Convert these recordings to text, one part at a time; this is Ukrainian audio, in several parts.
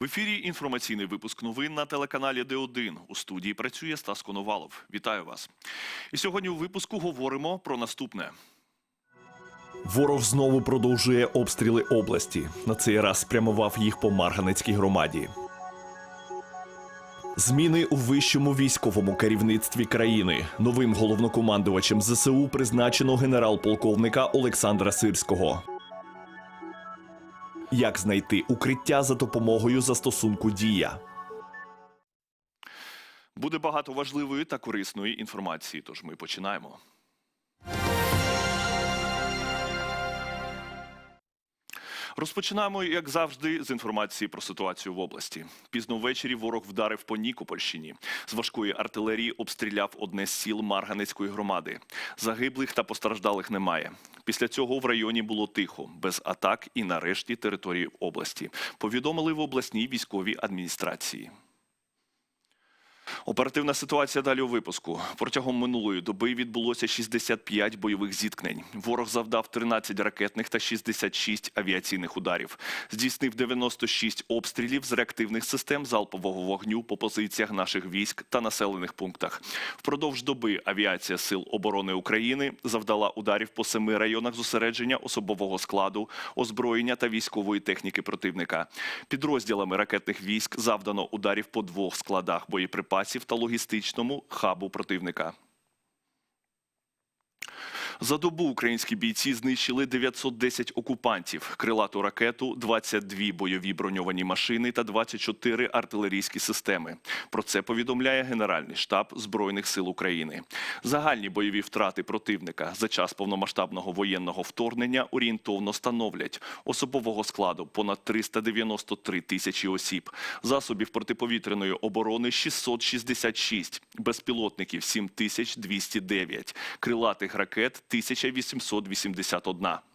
В ефірі інформаційний випуск новин на телеканалі Д1. У студії працює Стас Коновалов. Вітаю вас. І сьогодні у випуску говоримо про наступне. Ворог знову продовжує обстріли області. На цей раз спрямував їх по Марганецькій громаді. Зміни у вищому військовому керівництві країни. Новим головнокомандувачем ЗСУ призначено генерал-полковника Олександра Сирського. Як знайти укриття за допомогою застосунку Дія? Буде багато важливої та корисної інформації. Тож ми починаємо. Розпочинаємо, як завжди, з інформації про ситуацію в області. Пізно ввечері ворог вдарив по Нікопольщині. З важкої артилерії обстріляв одне з сіл Марганецької громади. Загиблих та постраждалих немає. Після цього в районі було тихо, без атак і нарешті території області. Повідомили в обласній військовій адміністрації. Оперативна ситуація далі у випуску. Протягом минулої доби відбулося 65 бойових зіткнень. Ворог завдав 13 ракетних та 66 авіаційних ударів. Здійснив 96 обстрілів з реактивних систем залпового вогню по позиціях наших військ та населених пунктах. Впродовж доби авіація Сил оборони України завдала ударів по семи районах зосередження особового складу, озброєння та військової техніки противника. Підрозділами ракетних військ завдано ударів по двох складах боєприпасів та логістичному хабу противника. За добу українські бійці знищили 910 окупантів, крилату ракету, 22 бойові броньовані машини та 24 артилерійські системи. Про це повідомляє Генеральний штаб Збройних сил України. Загальні бойові втрати противника за час повномасштабного воєнного вторгнення орієнтовно становлять особового складу понад 393 тисячі осіб, засобів протиповітряної оборони 666, безпілотників 7209, крилатих ракет 1881.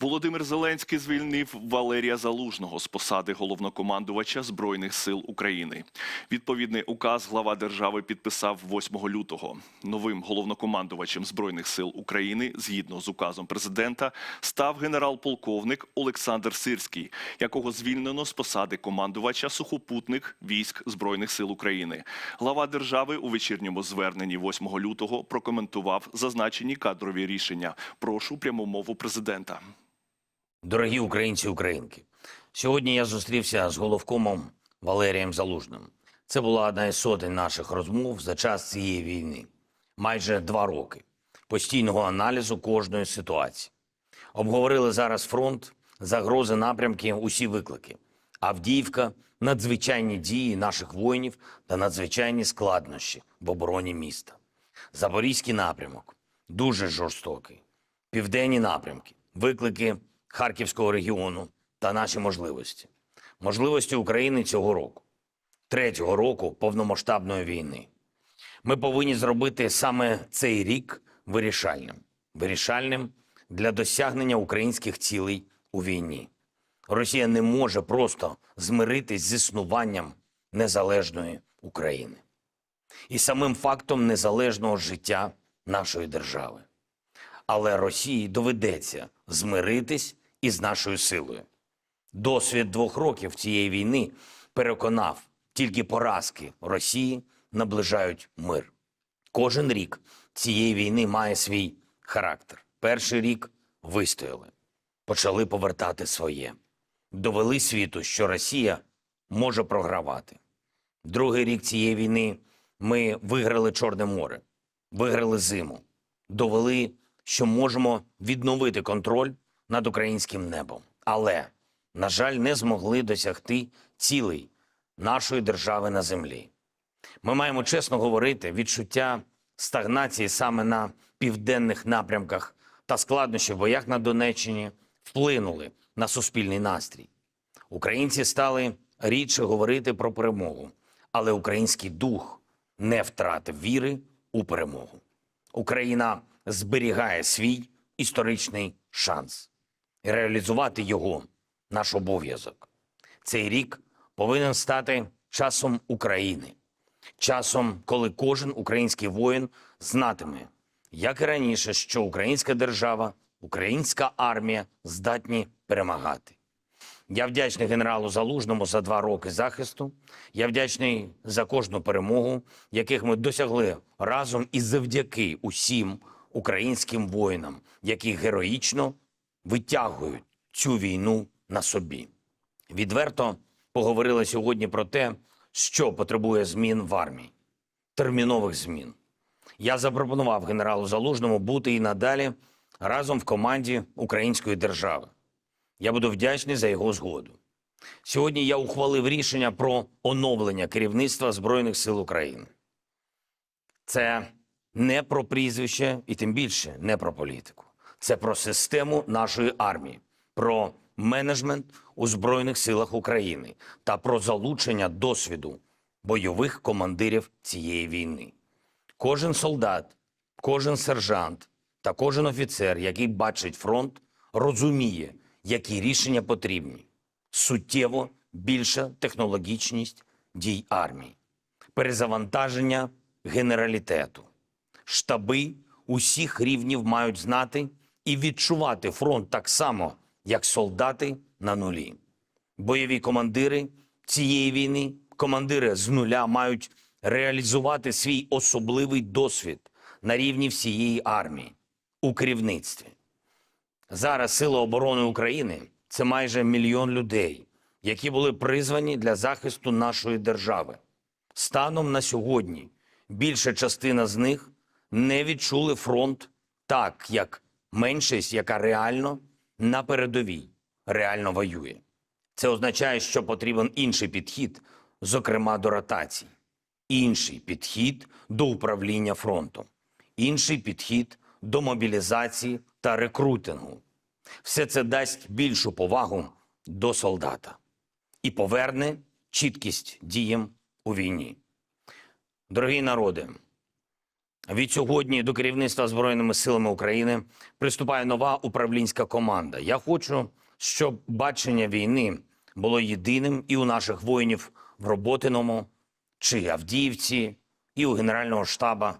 Володимир Зеленський звільнив Валерія Залужного з посади головнокомандувача Збройних сил України. Відповідний указ глава держави підписав 8 лютого. Новим головнокомандувачем Збройних сил України, згідно з указом президента, став генерал-полковник Олександр Сирський, якого звільнено з посади командувача сухопутних військ Збройних сил України. Глава держави у вечірньому зверненні 8 лютого прокоментував зазначені кадрові рішення. Прошу пряму мову президента. Дорогі українці українки, сьогодні я зустрівся з головкомом Валерієм Залужним. Це була одна із сотень наших розмов за час цієї війни. Майже два роки постійного аналізу кожної ситуації. Обговорили зараз фронт, загрози, напрямки, усі виклики. Авдіївка, надзвичайні дії наших воїнів та надзвичайні складнощі в обороні міста. Запорізький напрямок дуже жорстокий. Південні напрямки, виклики Харківського регіону та наші можливості. Можливості України цього року, третього року повномасштабної війни. Ми повинні зробити саме цей рік вирішальним. Вирішальним для досягнення українських цілей у війні. Росія не може просто змиритись з існуванням незалежної України і самим фактом незалежного життя нашої держави. Але Росії доведеться змиритись із нашою силою. Досвід двох років цієї війни переконав, тільки поразки Росії наближають мир. Кожен рік цієї війни має свій характер. Перший рік вистояли, почали повертати своє, довели світу, що Росія може програвати. Другий рік цієї війни ми виграли Чорне море, виграли зиму, довели, що можемо відновити контроль над українським небом. Але, на жаль, не змогли досягти цілей нашої держави на землі. Ми маємо чесно говорити, відчуття стагнації саме на південних напрямках та складнощі в боях на Донеччині вплинули на суспільний настрій. Українці стали рідше говорити про перемогу, але український дух не втратив віри у перемогу. Україна зберігає свій історичний шанс. Реалізувати його наш обов'язок. Цей рік повинен стати часом України, часом, коли кожен український воїн знатиме, як і раніше, що українська держава українська армія здатні перемагати. Я вдячний генералу Залужному за два роки захисту. Я вдячний за кожну перемогу, яких ми досягли разом і завдяки усім українським воїнам, які героїчно витягують цю війну на собі. Відверто поговорили сьогодні про те, що потребує змін в армії, термінових змін. Я запропонував генералу Залужному бути і надалі разом в команді української держави. Я буду вдячний за його згоду. Сьогодні я ухвалив рішення про оновлення керівництва Збройних сил України. Це не про прізвище і тим більше не про політику. Це про систему нашої армії, про менеджмент у Збройних силах України та про залучення досвіду бойових командирів цієї війни. Кожен солдат, кожен сержант та кожен офіцер, який бачить фронт, розуміє, які рішення потрібні. Суттєво більша технологічність дій армії, перезавантаження генералітету. Штаби усіх рівнів мають знати і відчувати фронт так само, як солдати на нулі. Бойові командири цієї війни, командири з нуля мають реалізувати свій особливий досвід на рівні всієї армії у керівництві. Зараз Сили оборони України це майже мільйон людей, які були призвані для захисту нашої держави. Станом на сьогодні більша частина з них не відчули фронт так, як меншість, яка реально на передовій, реально воює. Це означає, що потрібен інший підхід, зокрема до ротацій, інший підхід до управління фронтом, інший підхід до мобілізації та рекрутингу. Все це дасть більшу повагу до солдата і поверне чіткість діям у війні. Дорогі народи, від сьогодні до керівництва Збройними силами України приступає нова управлінська команда. Я хочу, щоб бачення війни було єдиним і у наших воїнів в Роботиному чи Авдіївці, і у Генерального штаба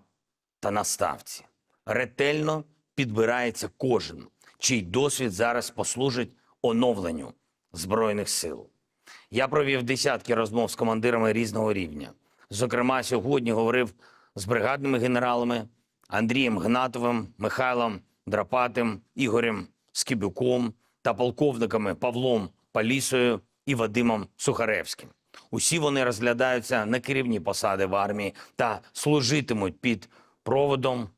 та на ставці. Ретельно підбирається кожен, чий досвід зараз послужить оновленню Збройних сил. Я провів десятки розмов з командирами різного рівня. Зокрема, сьогодні говорив з бригадними генералами Андрієм Гнатовим, Михайлом Драпатим, Ігорем Скибюком та полковниками Павлом Палісою і Вадимом Сухаревським. Усі вони розглядаються на керівні посади в армії та служитимуть під проводом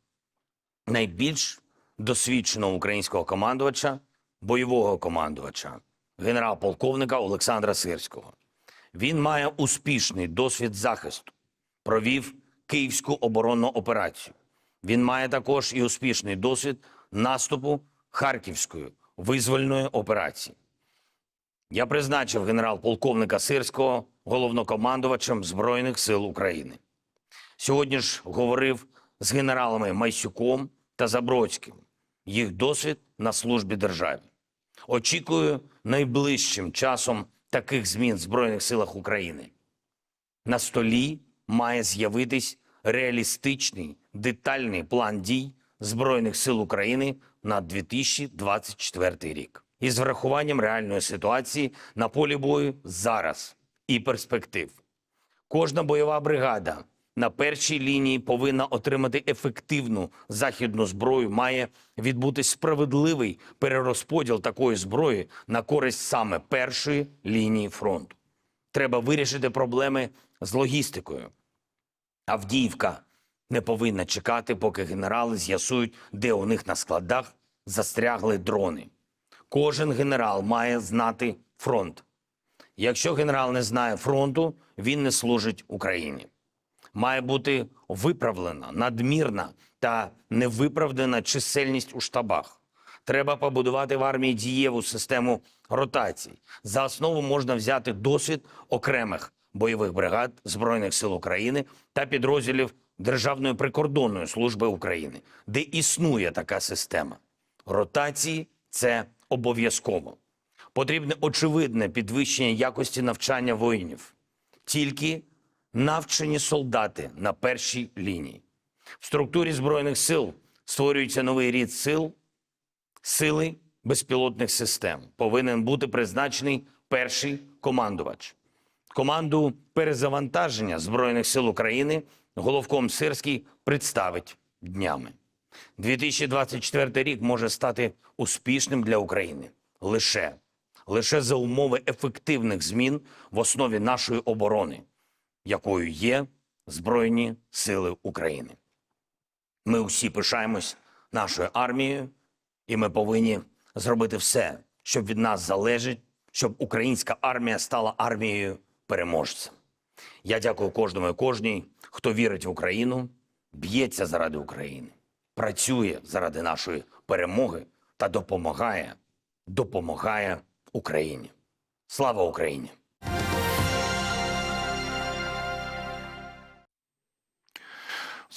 найбільш досвідченого українського командувача, бойового командувача, генерал-полковника Олександра Сирського. Він має успішний досвід захисту, провів Київську оборонну операцію. Він має також і успішний досвід наступу Харківської визвольної операції. Я призначив генерал-полковника Сирського головнокомандувачем Збройних сил України. Сьогодні ж говорив з генералами Майсюком та Забродським. Їх досвід на службі державі. Очікую найближчим часом таких змін в Збройних силах України. На столі має з'явитись реалістичний детальний план дій Збройних сил України на 2024 рік із врахуванням реальної ситуації на полі бою зараз і перспектив. Кожна бойова бригада на першій лінії повинна отримати ефективну західну зброю. Має відбутись справедливий перерозподіл такої зброї на користь саме першої лінії фронту. Треба вирішити проблеми з логістикою. Авдіївка не повинна чекати, поки генерали з'ясують, де у них на складах застрягли дрони. Кожен генерал має знати фронт. Якщо генерал не знає фронту, він не служить Україні. Має бути виправлена надмірна та невиправдана чисельність у штабах. Треба побудувати в армії дієву систему ротацій. За основу можна взяти досвід окремих бойових бригад Збройних сил України та підрозділів Державної прикордонної служби України, де існує така система. Ротації це обов'язково. Потрібне очевидне підвищення якості навчання воїнів. Тільки навчені солдати на першій лінії. В структурі Збройних сил створюється новий рід сил Сили безпілотних систем повинен бути призначений перший командувач. Команду перезавантаження Збройних сил України головком Сирський представить днями. 2024 рік може стати успішним для України лише, лише за умови ефективних змін в основі нашої оборони, якою є Збройні Сили України. Ми усі пишаємось нашою армією, і ми повинні зробити все, що від нас залежить, щоб українська армія стала армією переможцем. Я дякую кожному і кожній, хто вірить в Україну, б'ється заради України, працює заради нашої перемоги та допомагає, допомагає Україні. Слава Україні!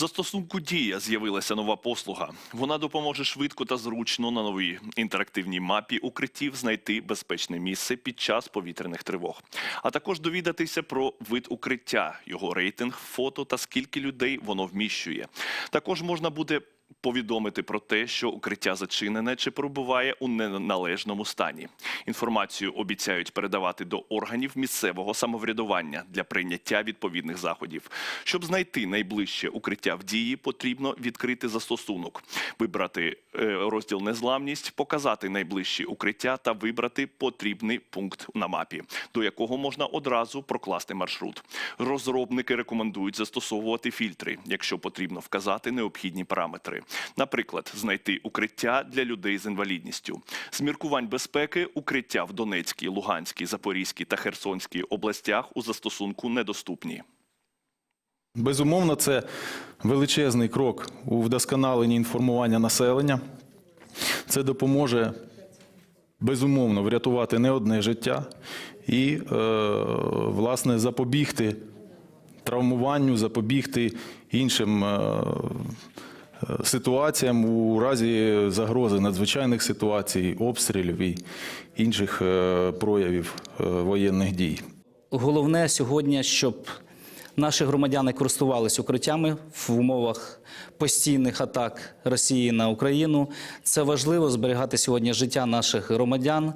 Застосунку Дія з'явилася нова послуга. Вона допоможе швидко та зручно на новій інтерактивній мапі укриттів знайти безпечне місце під час повітряних тривог, а також довідатися про вид укриття, його рейтинг, фото та скільки людей воно вміщує. Також можна буде повідомити про те, що укриття зачинене чи перебуває у неналежному стані. Інформацію обіцяють передавати до органів місцевого самоврядування для прийняття відповідних заходів. Щоб знайти найближче укриття в дії, потрібно відкрити застосунок, вибрати е, розділ незламність, показати найближчі укриття та вибрати потрібний пункт на мапі, до якого можна одразу прокласти маршрут. Розробники рекомендують застосовувати фільтри, якщо потрібно вказати необхідні параметри. Наприклад, знайти укриття для людей з інвалідністю. З міркувань безпеки укриття в Донецькій, Луганській, Запорізькій та Херсонській областях у застосунку недоступні. Безумовно, це величезний крок у вдосконаленні інформування населення. Це допоможе безумовно врятувати не одне життя і, е, власне, запобігти травмуванню, запобігти іншим е, ситуаціям у разі загрози надзвичайних ситуацій, обстрілів і інших е, проявів е, воєнних дій. Головне сьогодні, щоб наші громадяни користувалися укриттями в умовах постійних атак Росії на Україну. Це важливо зберігати сьогодні життя наших громадян.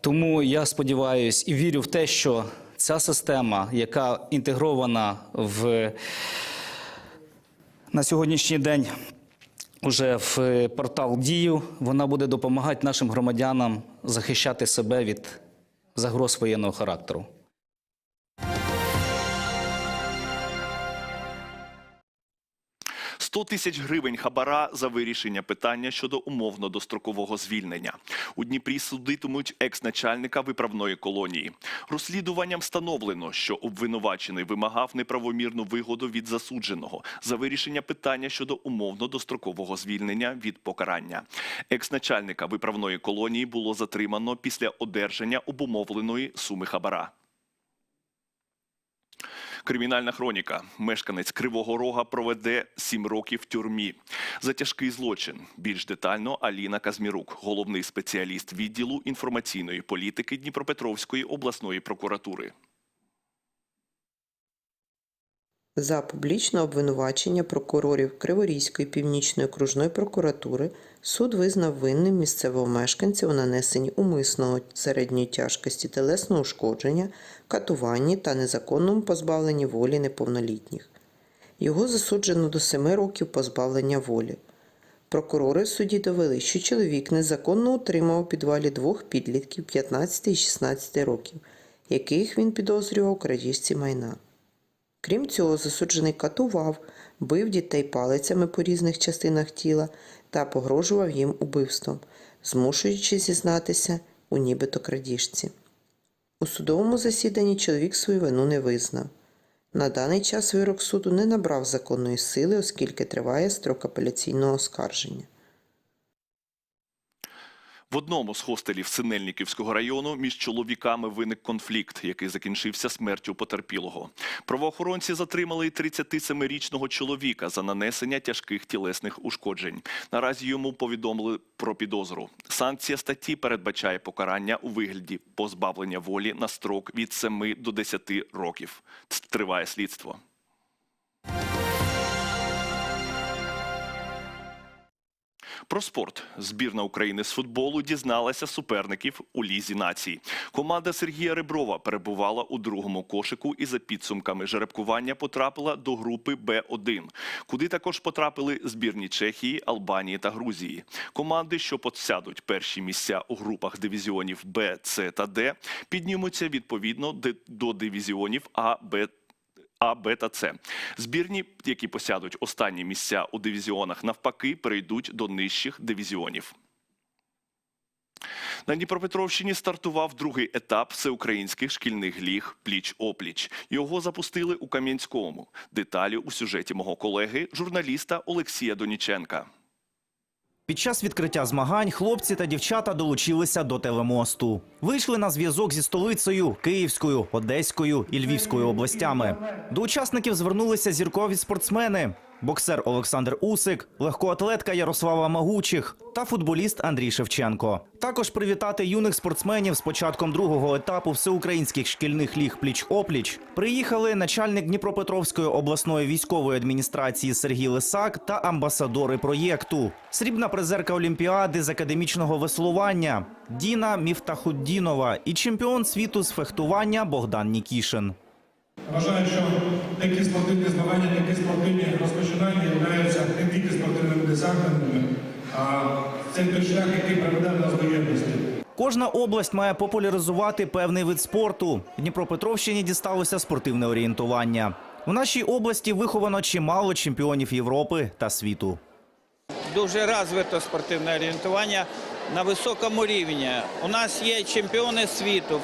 Тому я сподіваюся і вірю в те, що ця система, яка інтегрована в на сьогоднішній день уже в портал Дію, вона буде допомагати нашим громадянам захищати себе від загроз воєнного характеру. – 100 тисяч гривень хабара за вирішення питання щодо умовно дострокового звільнення. У Дніпрі судитимуть екс-начальника виправної колонії. Розслідуванням встановлено, що обвинувачений вимагав неправомірну вигоду від засудженого за вирішення питання щодо умовно дострокового звільнення від покарання. Екс-начальника виправної колонії було затримано після одержання обумовленої суми хабара. Кримінальна хроніка. Мешканець Кривого Рога проведе сім років в тюрмі за тяжкий злочин. Більш детально Аліна Казмірук, головний спеціаліст відділу інформаційної політики Дніпропетровської обласної прокуратури. За публічне обвинувачення прокурорів Криворізької північної окружної прокуратури суд визнав винним місцевого мешканця у нанесенні умисного середньої тяжкості телесного ушкодження, катуванні та незаконному позбавленні волі неповнолітніх. Його засуджено до семи років позбавлення волі. Прокурори в суді довели, що чоловік незаконно утримав у підвалі двох підлітків 15 і 16 років, яких він підозрював у крадіжці майна. Крім цього, засуджений катував, бив дітей палицями по різних частинах тіла та погрожував їм убивством, змушуючи зізнатися у нібито крадіжці. У судовому засіданні чоловік свою вину не визнав. На даний час вирок суду не набрав законної сили, оскільки триває строк апеляційного оскарження. В одному з хостелів Синельниківського району між чоловіками виник конфлікт, який закінчився смертю потерпілого. Правоохоронці затримали й 37-річного чоловіка за нанесення тяжких тілесних ушкоджень. Наразі йому повідомили про підозру. Санкція статті передбачає покарання у вигляді позбавлення волі на строк від 7 до 10 років. Триває слідство. Про спорт збірна України з футболу дізналася суперників у лізі націй. Команда Сергія Реброва перебувала у другому кошику і за підсумками жеребкування потрапила до групи Б1, куди також потрапили збірні Чехії, Албанії та Грузії. Команди, що посядуть перші місця у групах дивізіонів Б, С та Д, піднімуться відповідно до дивізіонів А, Б а, Б та С. Збірні, які посядуть останні місця у дивізіонах, навпаки, перейдуть до нижчих дивізіонів. На Дніпропетровщині стартував другий етап всеукраїнських шкільних ліг пліч-опліч. Його запустили у Кам'янському. Деталі у сюжеті мого колеги, журналіста Олексія Доніченка. Під час відкриття змагань хлопці та дівчата долучилися до телемосту. Вийшли на зв'язок зі столицею Київською, Одеською і Львівською областями. До учасників звернулися зіркові спортсмени: боксер Олександр Усик, легкоатлетка Ярослава Магучих та футболіст Андрій Шевченко. Також привітати юних спортсменів з початком другого етапу всеукраїнських шкільних ліг пліч-опліч приїхали начальник Дніпропетровської обласної військової адміністрації Сергій Лисак та амбасадори проєкту. Срібна призерка Олімпіади з академічного веслування Діна Міфтахуддінова і чемпіон світу з фехтування Богдан Нікішин. Вважаю, що такі спортивні змагання, такі спортивні розпочинання являються не тільки спортивними досягненнями, а це той шлях, який приведе нас до єдності. Кожна область має популяризувати певний вид спорту. Дніпропетровщині дісталося спортивне орієнтування. У нашій області виховано чимало чемпіонів Європи та світу. дуже розвито спортивне орієнтування на високому рівні. У нас є чемпіони світу,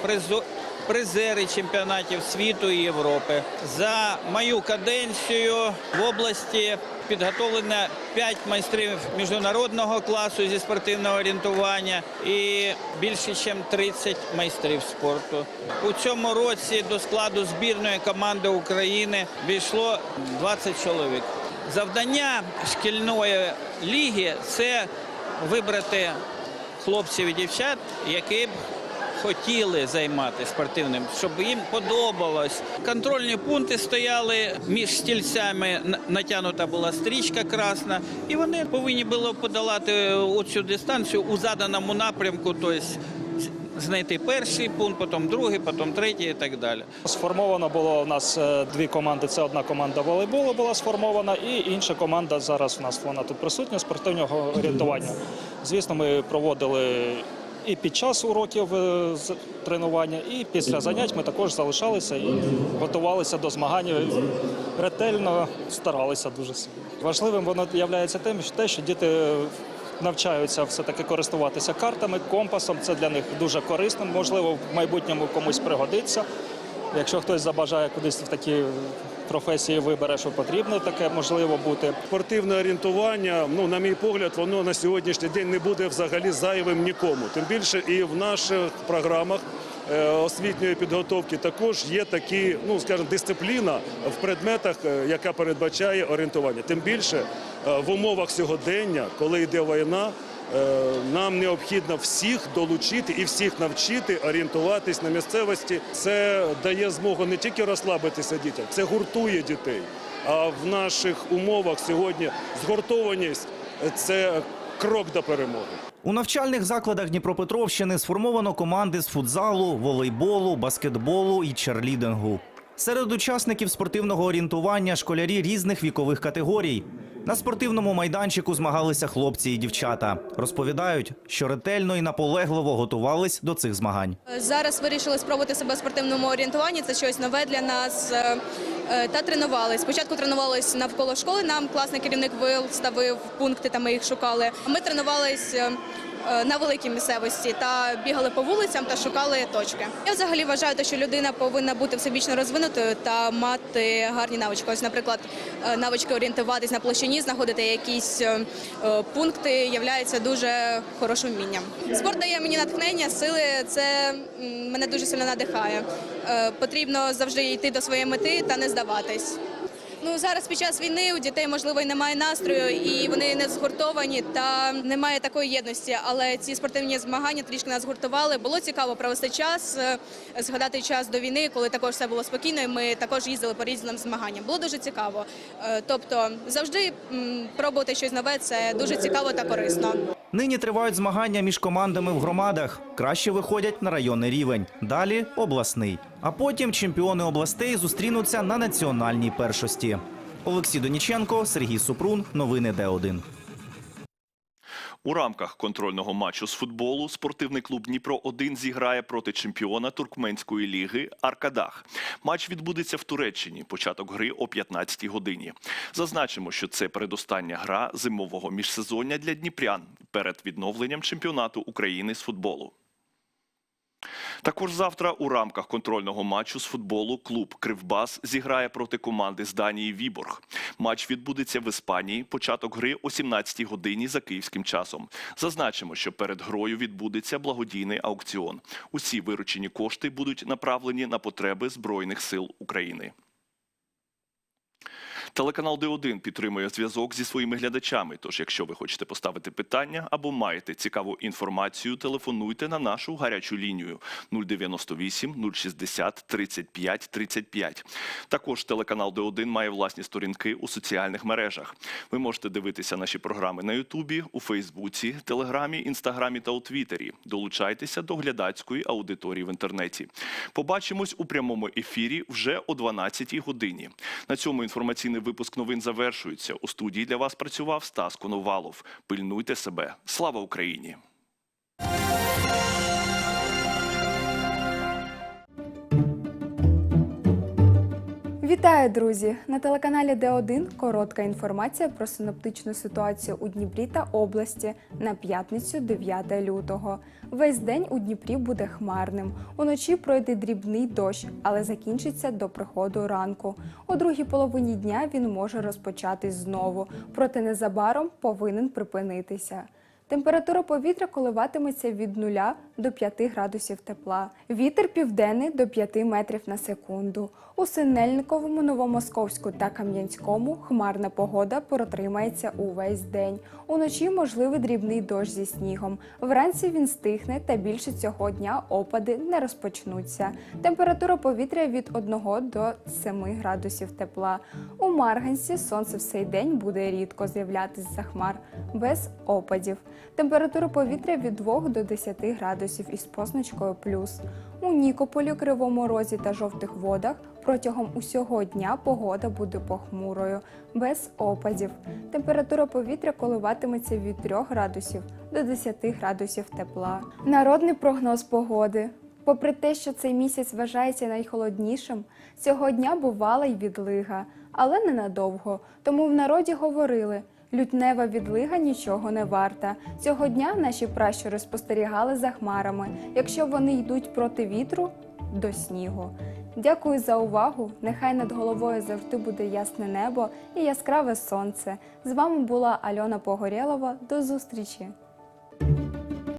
призери чемпіонатів світу і Європи. За мою каденцію в області підготовлено 5 майстрів міжнародного класу зі спортивного орієнтування і більше, ніж 30 майстрів спорту. У цьому році до складу збірної команди України війшло 20 чоловік. Завдання шкільної ліги це вибрати хлопців і дівчат, які б хотіли займатися спортивним, щоб їм подобалось. Контрольні пункти стояли між стільцями, натягнута була стрічка красна, і вони повинні були подолати оцю дистанцію у заданому напрямку, тобто знайти перший пункт, потім другий, потім третій і так далі. Сформовано було у нас е, дві команди. Це одна команда волейболу була сформована, і інша команда зараз у нас вона тут присутня спортивного орієнтування. Звісно, ми проводили і під час уроків е, тренування, і після занять ми також залишалися і готувалися до змагань. Ретельно старалися дуже. Важливим воно є тим, те, що діти навчаються все-таки користуватися картами, компасом. Це для них дуже корисно. Можливо, в майбутньому комусь пригодиться. Якщо хтось забажає кудись в такі професії вибере, що потрібно таке можливо бути. Спортивне орієнтування, ну на мій погляд, воно на сьогоднішній день не буде взагалі зайвим нікому. Тим більше і в наших програмах е, освітньої підготовки також є такі, ну скажімо, дисципліна в предметах, е, яка передбачає орієнтування. Тим більше е, в умовах сьогодення, коли йде війна. Е, Нам необхідно всіх долучити і всіх навчити орієнтуватись на місцевості. Це дає змогу не тільки розслабитися дітям, це гуртує дітей. А в наших умовах сьогодні згуртованість це крок до перемоги. У навчальних закладах Дніпропетровщини сформовано команди з футзалу, волейболу, баскетболу і черлідингу. Серед учасників спортивного орієнтування школярі різних вікових категорій. На спортивному майданчику змагалися хлопці і дівчата. Розповідають, що ретельно і наполегливо готувались до цих змагань. Зараз вирішили спробувати себе в спортивному орієнтуванні. Це щось нове для нас. е, е, Та тренувались. Спочатку тренувались навколо школи. Нам класний керівник виставив пункти, там ми їх шукали. Ми тренувались е, е, на великій місцевості та бігали по вулицям та шукали точки. Я взагалі вважаю, що людина повинна бути всебічно розвинутою та мати гарні навички. Ось, наприклад, е, навички орієнтуватись на площині, знаходити якісь е, е, пункти, являється дуже хорошим вмінням. Спорт дає мені натхнення, сили. Це мене дуже сильно надихає. Е, Потрібно завжди йти до своєї мети та не здаватись. Ну зараз під час війни у дітей можливо і немає настрою, і вони не згуртовані та немає такої єдності. Але ці спортивні змагання трішки нас згуртували. Було цікаво провести час, е, згадати час до війни, коли також все було спокійно. і Ми також їздили по різним змаганням. Було дуже цікаво. Е, Тобто, завжди пробувати щось нове це дуже цікаво та корисно. Нині тривають змагання між командами в громадах. Краще виходять на районний рівень. Далі обласний. А потім чемпіони областей зустрінуться на національній першості. Олексій Доніченко, Сергій Супрун. Новини Д1. У рамках контрольного матчу з футболу спортивний клуб Дніпро 1 зіграє проти чемпіона туркменської ліги Аркадах. Матч відбудеться в Туреччині. Початок гри о 15-й годині. Зазначимо, що це передостання гра зимового міжсезоння для дніпрян перед відновленням чемпіонату України з футболу. Також завтра у рамках контрольного матчу з футболу клуб Кривбас зіграє проти команди з Данії Віборг. Матч відбудеться в Іспанії. Початок гри о 17-й годині за київським часом. Зазначимо, що перед грою відбудеться благодійний аукціон. Усі виручені кошти будуть направлені на потреби Збройних сил України. Телеканал Д1 підтримує зв'язок зі своїми глядачами. Тож, якщо ви хочете поставити питання або маєте цікаву інформацію, телефонуйте на нашу гарячу лінію 098 060 35 35. Також телеканал Д1 має власні сторінки у соціальних мережах. Ви можете дивитися наші програми на Ютубі, у Фейсбуці, Телеграмі, Інстаграмі та у Твіттері. Долучайтеся до глядацької аудиторії в інтернеті. Побачимось у прямому ефірі вже о 12-й годині. На цьому інформаційний випуск новин завершується. У студії для вас працював Стас Коновалов. Пильнуйте себе. Слава Україні! Вітаю, друзі! На телеканалі Д1 коротка інформація про синоптичну ситуацію у Дніпрі та області на п'ятницю 9 лютого. Весь день у Дніпрі буде хмарним. Уночі пройде дрібний дощ, але закінчиться до приходу ранку. У другій половині дня він може розпочатись знову, проте незабаром повинен припинитися. Температура повітря коливатиметься від 0 до 5 градусів тепла. Вітер південний до 5 метрів на секунду. У Синельниковому, Новомосковську та Кам'янському хмарна погода протримається увесь день. Уночі можливий дрібний дощ зі снігом. Вранці він стихне та більше цього дня опади не розпочнуться. Температура повітря від 1 до 7 градусів тепла. У Марганці сонце в цей день буде рідко з'являтися за хмар, без опадів. Температура повітря від 2 до 10 градусів із позначкою плюс. У Нікополі, Кривому Розі та жовтих водах протягом усього дня погода буде похмурою, без опадів. Температура повітря коливатиметься від 3 градусів до 10 градусів тепла. Народний прогноз погоди. Попри те, що цей місяць вважається найхолоднішим, цього дня бувала й відлига, але ненадовго. Тому в народі говорили. Лютнева відлига нічого не варта. Цього дня наші пращури спостерігали за хмарами. Якщо вони йдуть проти вітру, до снігу. Дякую за увагу! Нехай над головою завжди буде ясне небо і яскраве сонце. З вами була Альона Погорєлова. До зустрічі!